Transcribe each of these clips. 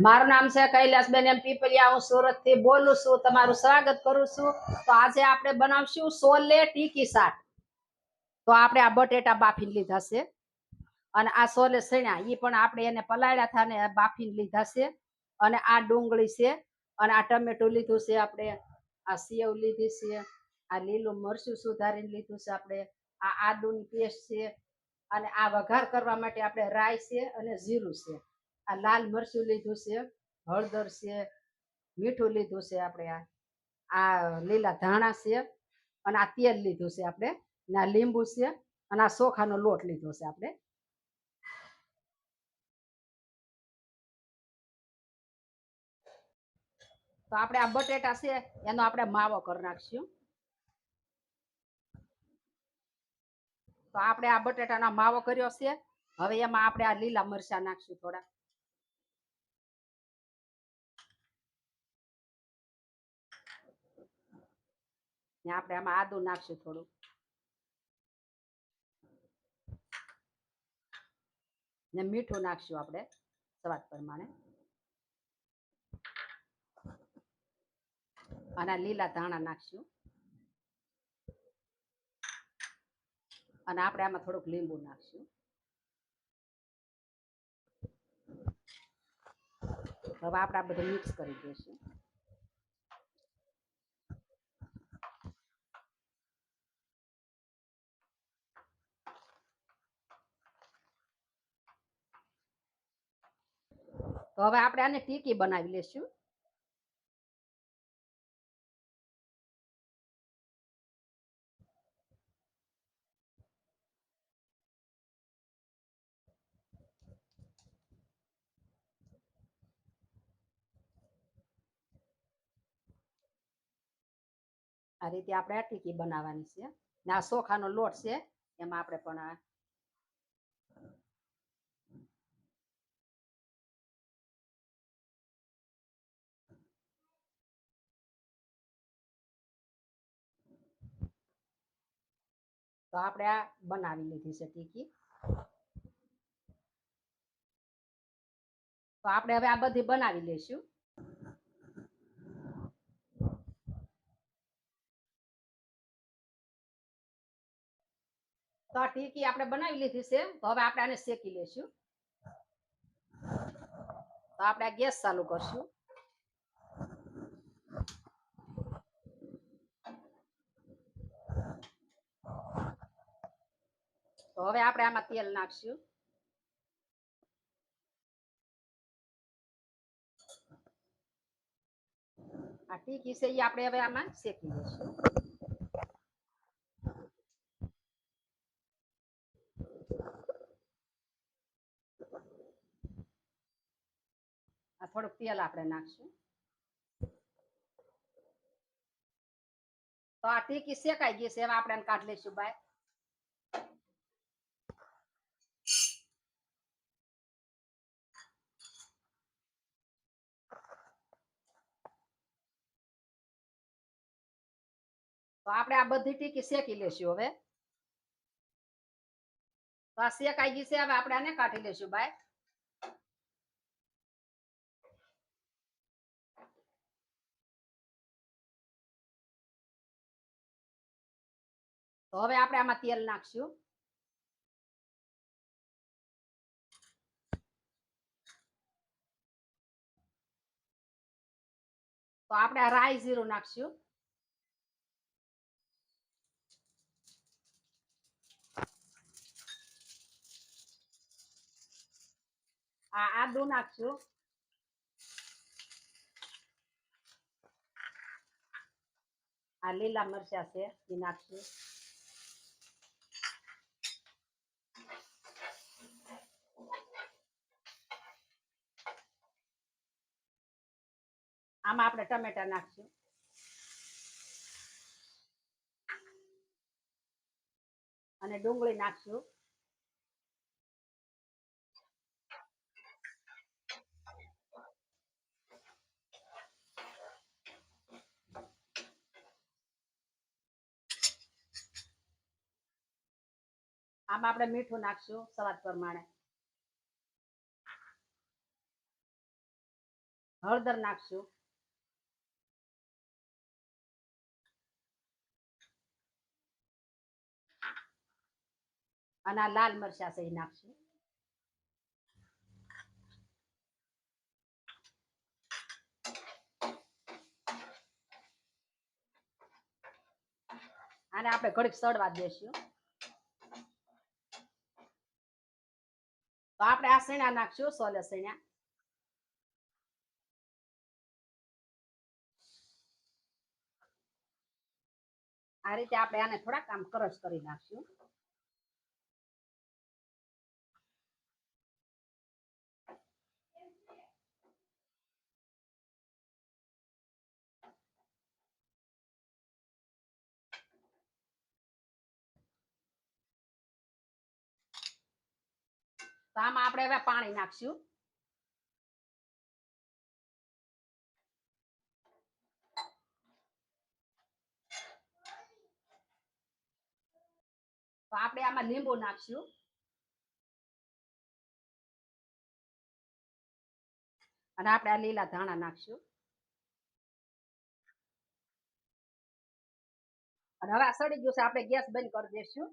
મારું નામ છે કૈલાસબેન એમ પીપલિયા હું સુરતથી બોલું છું. તમારું સ્વાગત કરું છું. તો આજે આપણે બનાવશું સોલે ટીકી શાક. તો આપણે આ બટેટા બાફીને લીધા છે. અને આ સોલે સણ્યા એ પણ આપણે એને પલાળ્યા હતા ને બાફીને લીધા છે. અને આ ડુંગળી છે. અને આ ટમેટું લીધું છે આપણે. આ સેવ લીધી છે. આ લીલું મરચું સુધારીને લીધું છે આપણે. આ આદુની પેસ્ટ છે. અને આ વઘાર કરવા માટે આપણે રાઈ છે અને જીરું છે. આ લાલ મરચું લીધું છે, હળદર છે, મીઠું લીધું છે આપણે આ આ લીલા ધાણા છે અને આ તેલ લીધું છે આપણે ને આ લીંબુ છે અને આ ચોખાનો લોટ લીધો છે આપણે. તો આપણે આ બટેટા છે એનો આપણે માવો કરી નાખશું. તો આપણે આ બટેટાનો માવો કર્યો છે, હવે એમાં આપણે આ લીલા મરચા નાખશું થોડા. ને આપણે આમાં આદુ નાખશું થોડું ને મીઠું નાખશું આપણે સ્વાદ પ્રમાણે. અને લીલા ધાણા નાખશું. અને આપણે આમાં થોડુંક લીંબુ નાખશું. હવે આપણે આ બધું મિક્સ કરી દઈશું. તો હવે આપણે આને ટીકી બનાવી લેશું. આ રીતે આપણે આ ટીકી બનાવવાની છે. ને આ ચોખાનો લોટ છે, એમાં આપણે પણ આ તો આપણે આ બનાવી લીધી છે ટીકી. તો આપણે હવે આ બધી બનાવી લઈશું. તો આ ટીકી આપણે બનાવી લીધી છે. તો હવે આપણે આને શેકી લેશું તો આપણે ગેસ ચાલુ કરશું. તો હવે આપણે આમાં તેલ નાખશું. આ ટીકી છે એ આપણે હવે આમાં શેકી લઈશું આ થોડુંક તેલ આપણે નાખશું. તો આ ટીકી શેકાઈ ગઈ છે, હવે આપણે એને કાઢી લઈશું બાય તો આપણે આ બધી ટીકી શેકી લેશું હવે. તો આ શેકાઈ ગઈ છે, હવે આપણે આને કાઢી લેશું, બાય. તો હવે આપણે આમાં તેલ નાખશું. તો આપણે આ રાઈ જીરું નાખશું. આ આદુ નાખશું આ લીલા મરચા છે, એ નાખશું આમાં આપણે ટમેટા નાખશું. અને ડુંગળી નાખશું. આમાં આપણે મીઠું નાખશું સ્વાદ પ્રમાણે. હળદર નાખશું. અને આ લાલ મરચા સહી નાખશું. આને આપણે ઘડીક સડવા દેશું. તો આપણે આ સણ્યા નાખશું સોલે સણ્યા આ રીતે આપણે આને થોડાક આમ કરજ કરી નાખશું. તો આમાં આપણે હવે પાણી નાખશું. તો આપણે આમાં લીંબુ નાખશું. અને આપણે આ લીલા ધાણા નાખશું. અને હવે આ સડી ગયું છે, આપણે ગેસ બંધ કરી દઈશું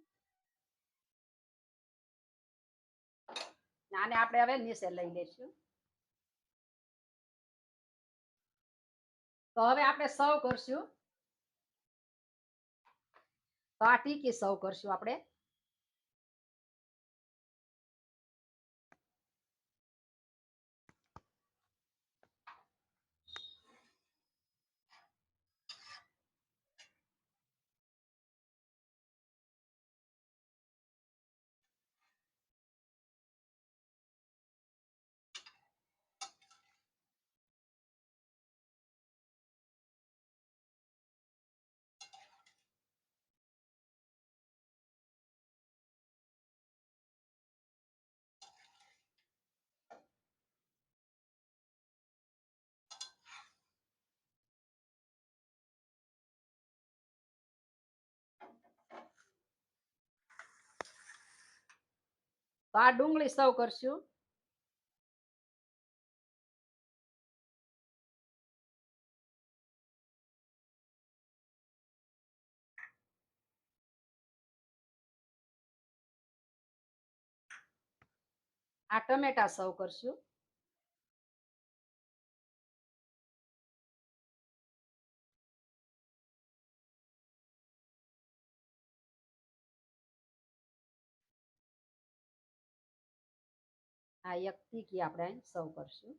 આને આપણે હવે નીચે લઈ લઈશું. તો હવે આપણે સર્વ કરશું. તો આ ટીકી સર્વ કરશું આપણે. તો આ ડુંગળી સર્વ કરશું. આ ટમેટા સર્વ કરશું. આ એક ટીકી આપણે સર્વ કરશું.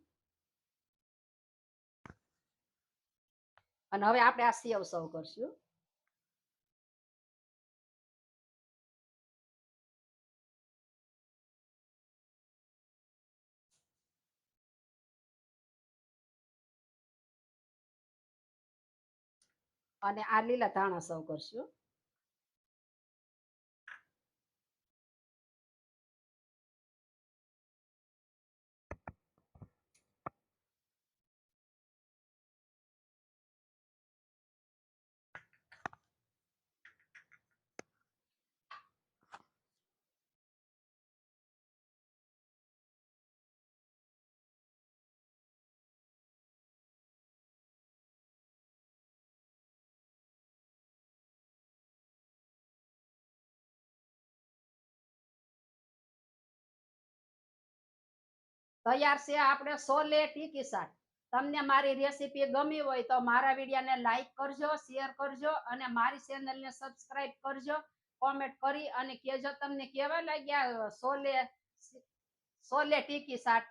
અને હવે આપણે આ સેવ સર્વ કરશું. અને આ લીલા ધાણા સર્વ કરશું. તૈયાર છે આપણે સોલે ટીકી શાક. તમને મારી રેસીપી ગમી હોય તો મારા વિડીયાને લાઈક કરજો, શેર કરજો અને મારી ચેનલને સબસ્ક્રાઇબ કરજો. કોમેન્ટ કરી અને કેજો તમને કેવા લાગ્યા સોલે સોલે ટીકી શાક.